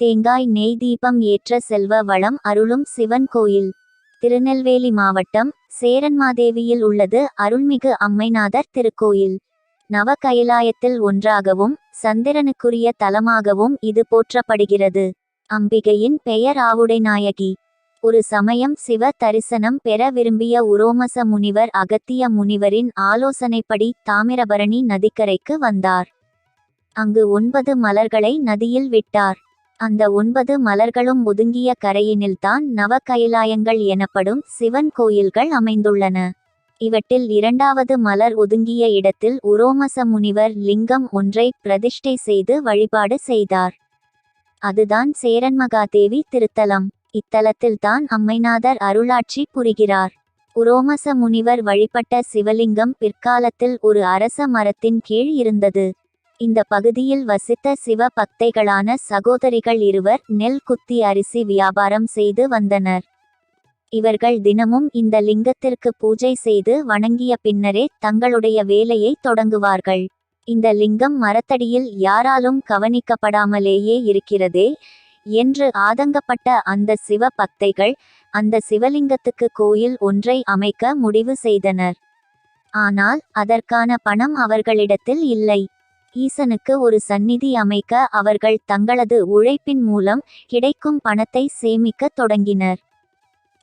தேங்காய் நெய் தீபம் ஏற்ற செல்வ வளம் அருளும் சிவன் கோயில். திருநெல்வேலி மாவட்டம் சேரன்மாதேவியில் உள்ளது அருள்மிகு அம்மைநாதர் திருக்கோயில். நவ கைலாயத்தில் ஒன்றாகவும் சந்திரனுக்குரிய தலமாகவும் இது போற்றப்படுகிறது. அம்பிகையின் பெயர் ஆவுடை நாயகி ஒரு சமயம் சிவ தரிசனம் பெற விரும்பிய உரோமச முனிவர் அகத்திய முனிவரின் ஆலோசனைப்படி தாமிரபரணி நதிக்கரைக்கு வந்தார். அங்கு ஒன்பது மலர்களை நதியில் விட்டார். அந்த ஒன்பது மலர்களும் ஒதுங்கிய கரையினில்தான் நவ கைலாயங்கள் எனப்படும் சிவன் கோயில்கள் அமைந்துள்ளன. இவற்றில் இரண்டாவது மலர் ஒதுங்கிய இடத்தில் உரோமச முனிவர் லிங்கம் ஒன்றை பிரதிஷ்டை செய்து வழிபாடு செய்தார். அதுதான் சேரன்மகாதேவி திருத்தலம். இத்தலத்தில்தான் அம்மைநாதர் அருளாட்சி புரிகிறார். உரோமச முனிவர் வழிபட்ட சிவலிங்கம் பிற்காலத்தில் ஒரு அரச மரத்தின் கீழ் இருந்தது. இந்த பகுதியில் வசித்த சிவ பக்தைகளான சகோதரிகள் இருவர் நெல் குத்தி அரிசி வியாபாரம் செய்து வந்தனர். இவர்கள் தினமும் இந்த லிங்கத்திற்கு பூஜை செய்து வணங்கிய பின்னரே தங்களுடைய வேலையை தொடங்குவார்கள். இந்த லிங்கம் மரத்தடியில் யாராலும் கவனிக்கப்படாமலேயே இருக்கிறதே என்று ஆதங்கப்பட்ட அந்த சிவ பக்தைகள் அந்த சிவலிங்கத்துக்கு கோயில் ஒன்றை அமைக்க முடிவு செய்தனர். ஆனால் அதற்கான பணம் அவர்களிடத்தில் இல்லை. ஈசனுக்கு ஒரு சந்நிதி அமைக்க அவர்கள் தங்களது உழைப்பின் மூலம் கிடைக்கும் பணத்தை சேமிக்க தொடங்கினர்.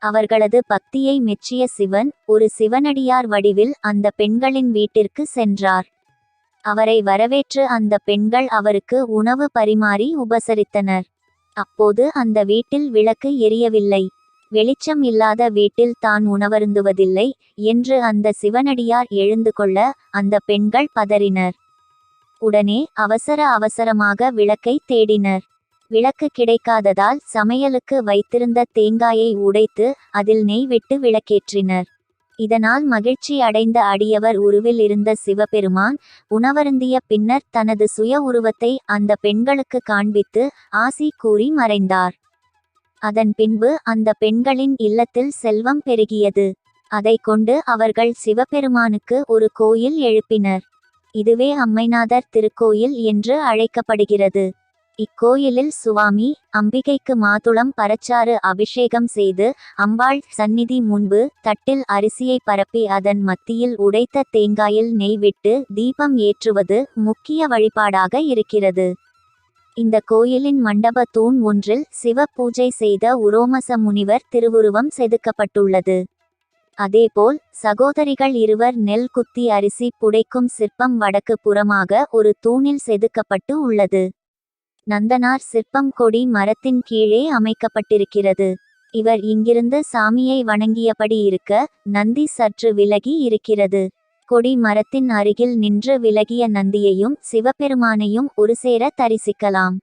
அவர்களது பக்தியை மெச்சிய சிவன் ஒரு சிவனடியார் வடிவில் அந்த பெண்களின் வீட்டிற்கு சென்றார். அவரை வரவேற்று அந்த பெண்கள் அவருக்கு உணவு பரிமாறி உபசரித்தனர். அப்போது அந்த வீட்டில் விளக்கு எரியவில்லை. வெளிச்சம் இல்லாத வீட்டில் தான் உணவருந்துவதில்லை என்று அந்த சிவனடியார் எழுந்து கொள்ள அந்த பெண்கள் பதறினர். உடனே அவசர அவசரமாக விளக்கை தேடினர். விளக்கு கிடைக்காததால் சமையலுக்கு வைத்திருந்த தேங்காயை உடைத்து அதில் நெய் விட்டு விளக்கேற்றினர். இதனால் மகிழ்ச்சி அடைந்த அடியவர் உருவில் இருந்த சிவபெருமான் உணவருந்திய பின்னர் தனது சுய உருவத்தை அந்த பெண்களுக்கு காண்பித்து ஆசி கூறி மறைந்தார். அதன் பின்பு அந்த பெண்களின் இல்லத்தில் செல்வம் பெருகியது. அதை கொண்டு அவர்கள் சிவபெருமானுக்கு ஒரு கோயில் எழுப்பினர். இதுவே அம்மைநாதர் திருக்கோயில் என்று அழைக்கப்படுகிறது. இக்கோயிலில் சுவாமி அம்பிகைக்கு மாதுளம் பரச்சாறு அபிஷேகம் செய்து அம்பாள் சந்நிதி முன்பு தட்டில் அரிசியை பரப்பி அதன் மத்தியில் உடைத்த தேங்காயில் நெய் விட்டு தீபம் ஏற்றுவது முக்கிய வழிபாடாக இருக்கிறது. இந்த கோயிலின் மண்டப தூண் ஒன்றில் சிவ பூஜை செய்த உரோமச முனிவர் திருவுருவம் செதுக்கப்பட்டுள்ளது. அதேபோல் சகோதரிகள் இருவர் நெல் குத்தி அரிசி புடைக்கும் சிற்பம் வடக்கு புறமாக ஒரு தூணில் செதுக்கப்பட்டு உள்ளது. நந்தனார் சிற்பம் கொடி மரத்தின் கீழே அமைக்கப்பட்டிருக்கிறது. இவர் இங்கிருந்து சாமியை வணங்கியபடி இருக்க நந்தி சற்று விலகி இருக்கிறது. கொடி மரத்தின் அருகில் நின்று விலகிய நந்தியையும் சிவபெருமானையும் ஒருசேர தரிசிக்கலாம்.